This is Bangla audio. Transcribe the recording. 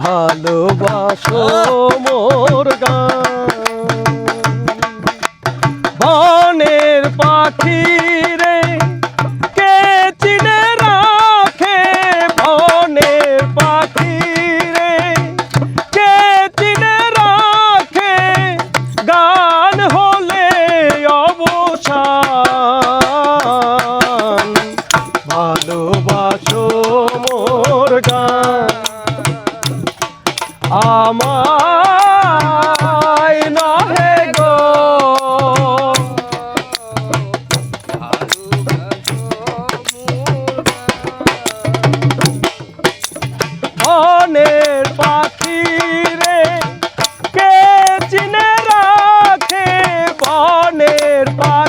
ভালোবাসো মোর বনের পাখি রে কে চিনে রাখে বনের পাখি রে কে চিনে রাখে গান হলে অবসান? ভালোবাসো মোর গান। আমায় নহে গো। বনের পাখি রে কে বনের পাখি?